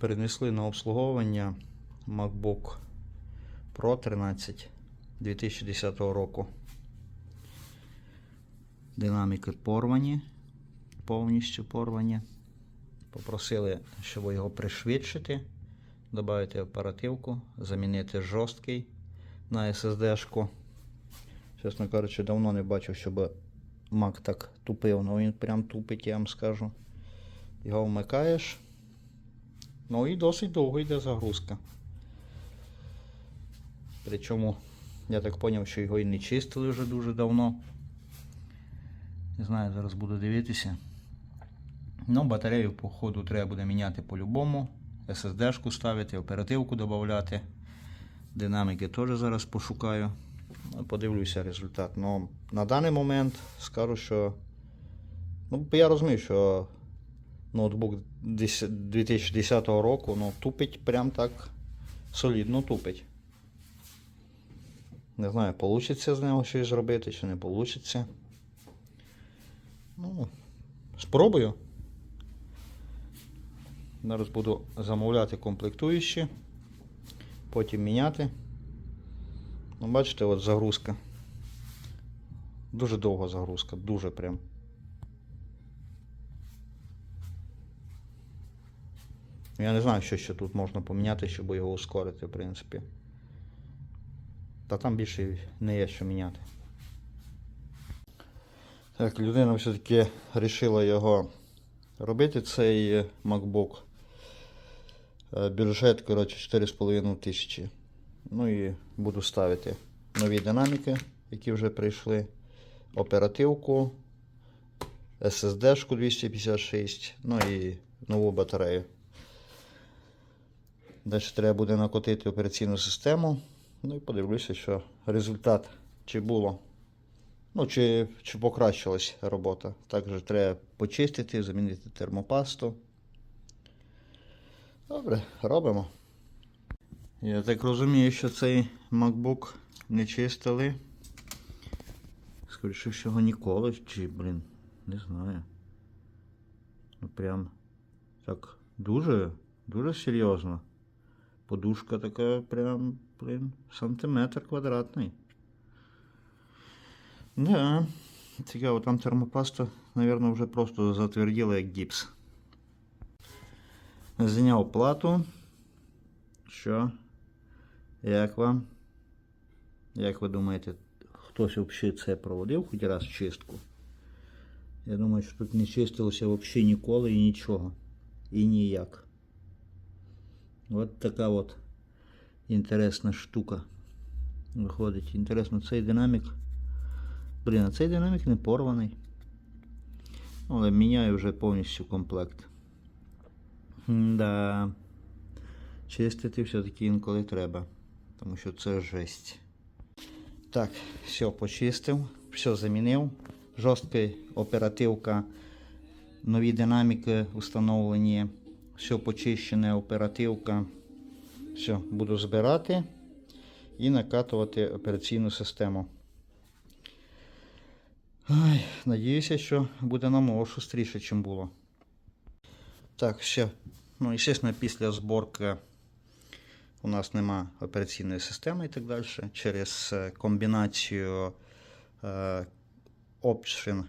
Перенесли на обслуговування MacBook Pro 13 2010 року. Динаміки порвані, повністю порвані. Попросили, щоб його пришвидшити, додати оперативку, замінити жорсткий на SSD-шку. Чесно кажучи, давно не бачив, щоб Mac так тупив, ну він прям тупить, я вам скажу. Його вмикаєш. Ну і досить довго йде загрузка. Причому, я так зрозумів, що його і не чистили вже дуже давно. Не знаю, зараз буду дивитися. Ну, батарею, по ходу, треба буде міняти по-любому. SSD-шку ставити, оперативку додати. Динаміки теж зараз пошукаю. Ну, Подивлюся результат. Ну, на даний момент скажу, що. Ну, я розумію, що ноутбук 2010 року ну, тупить прям так солідно тупить. Не знаю, вийде з нього щось зробити чи не вийде. Ну, спробую. Зараз буду замовляти комплектуючі, потім міняти. Ну, бачите, от загрузка. Дуже довга загрузка, дуже прям. Я не знаю, що ще тут можна поміняти, щоб його ускорити, в принципі. Та там більше не є що міняти. Так, людина все-таки вирішила його робити, цей MacBook. Е, Бюджет, коротше, 4,5 тисячі. Ну і буду ставити нові динаміки, які вже прийшли. Оперативку, SSD-шку 256, ну і нову батарею. Далі треба буде накотити операційну систему. Ну і подивлюся, що результат чи було. Ну, чи, чи покращилась робота. Також треба почистити, замінити термопасту. Добре, робимо. Я так розумію, що цей MacBook не чистили. Скоріше всього ніколи, чи, блін, не знаю. Ну прям так дуже, дуже серйозно. Подушка така прям, блін, сантиметр квадратний. Да. Цікаво, там термопаста, мабуть, вже просто затверділа як гіпс. Зняв плату. Що? Як вам? Як ви думаєте, хтось взагалі це проводив хоч раз чистку? Я думаю, що тут не чистилося взагалі ніколи і нічого. І ніяк. От така от інтересна штука. Виходить. Інтересно, цей динамік. Блін, а цей динамік не порваний. Але міняю вже повністю комплект. Да. Чистити все-таки інколи треба. Тому що це жесть. Так, все почистив, все замінив. Жорстка оперативка, нові динаміки встановлені, все почищене, оперативка. Все, буду збирати і накатувати операційну систему. Ай, надіюся, що буде намного шустріше, ніж було. Так, ще. Ну, звісно, після зборки у нас нема операційної системи і так далі. Через е, комбінацію е, Option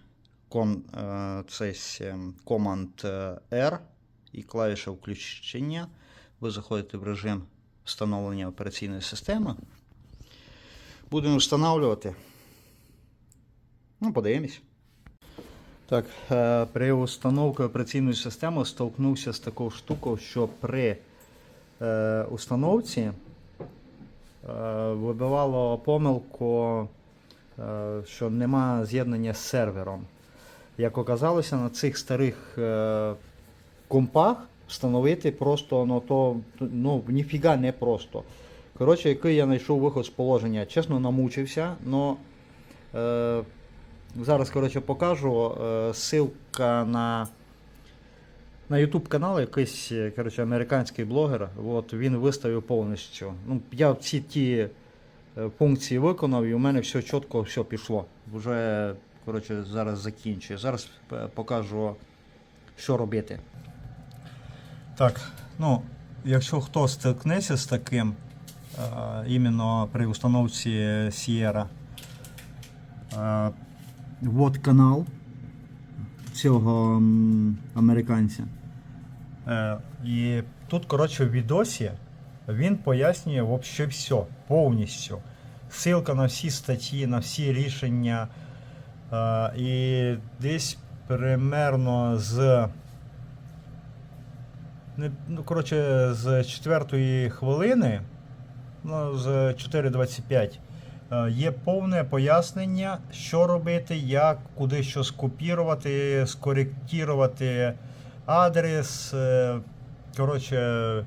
кон, е, це е, Command е, R і клавіша включення. Ви заходите в режим встановлення операційної системи. Будемо встановлювати. Ну, подивимось. Так, е, при установці операційної системи столкнувся з такою штукою, що при е, установці е, вибивало помилку, е, що нема з'єднання з сервером. Як оказалося, на цих старих е, компах встановити просто ну, то, ну, ніфіга не просто. Коротше, який я знайшов виход з положення, чесно намучився, але е, зараз коротше, покажу. Е, ссылка на на YouTube канал якийсь коротше, американський блогер. От, він виставив повністю. Ну, я всі ті е, функції виконав і у мене все чітко все пішло. Вже коротше, зараз закінчую. Зараз е, покажу, що робити. Так, ну, якщо хто стикнеться з таким, е, іменно при установці Sierra, е, от канал цього американця. Е, і тут, коротше, в відосі він пояснює вообще все, повністю. Ссылка на всі статті, на всі рішення. Е, і десь примерно з. Ну, коротше, з четвертої хвилини, ну, з 4.25, е, є повне пояснення, що робити, як, куди що скопірувати, скоректувати адрес. е, Коротше,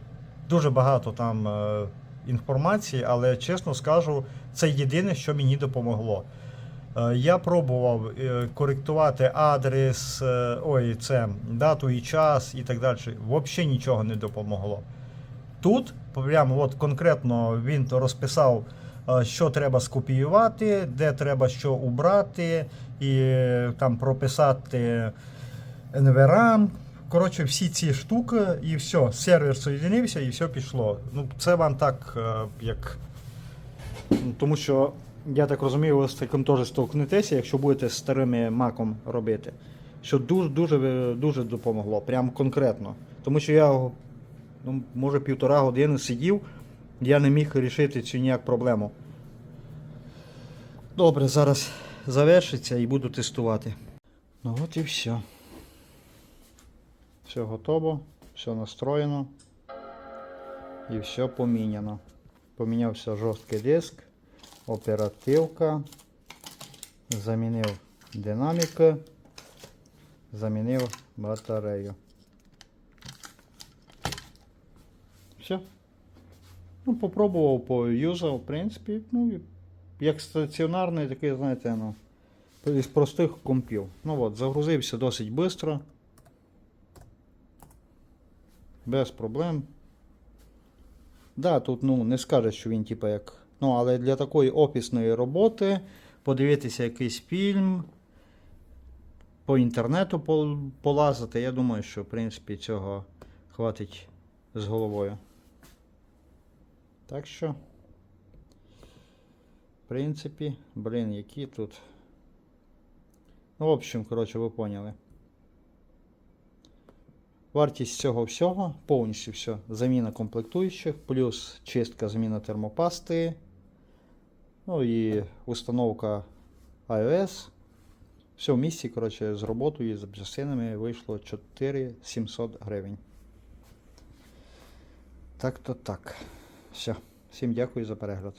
дуже багато там е, інформації, але чесно скажу, це єдине, що мені допомогло. Е, Я пробував е, коректувати адрес, е, ой, це дату і час і так далі. Взагалі нічого не допомогло. Тут прямо от конкретно він розписав, що треба скопіювати, де треба що убрати, і там прописати NVRAM. Коротше, всі ці штуки, і все, сервер соєдинився і все пішло. Ну, це вам так, як. Тому що, я так розумію, ви з таким теж столкнетеся, якщо будете з старими маком робити. Що дуже дуже допомогло, прям конкретно. Тому що я, ну, може, півтора години сидів, я не міг вирішити цю ніяк проблему. Добре, зараз завершиться і буду тестувати. Ну от і все. Все готово, все настроєно і все поміняно. Помінявся жорсткий диск, оперативка, замінив динаміки, замінив батарею. Все. Ну, попробував, поюзав, в принципі, ну, як стаціонарний такий, знаєте, ну, із простих компів. Ну от, загрузився досить швидко. Без проблем. Да, тут ну, не скажеш, що він типа як. Ну, але для такої офісної роботи подивитися якийсь фільм, по інтернету полазити, я думаю, що в принципі цього хватить з головою. Так що, в принципі, блін, які тут. Ну, в общем, коротше, ви поняли. Вартість цього всього, повністю все, заміна комплектуючих, плюс чистка заміна термопасти, ну і установка iOS. Все в місті, коротше, з роботою і з запчастинами вийшло 4700 гривень. Так то так. Все. Всім дякую за перегляд.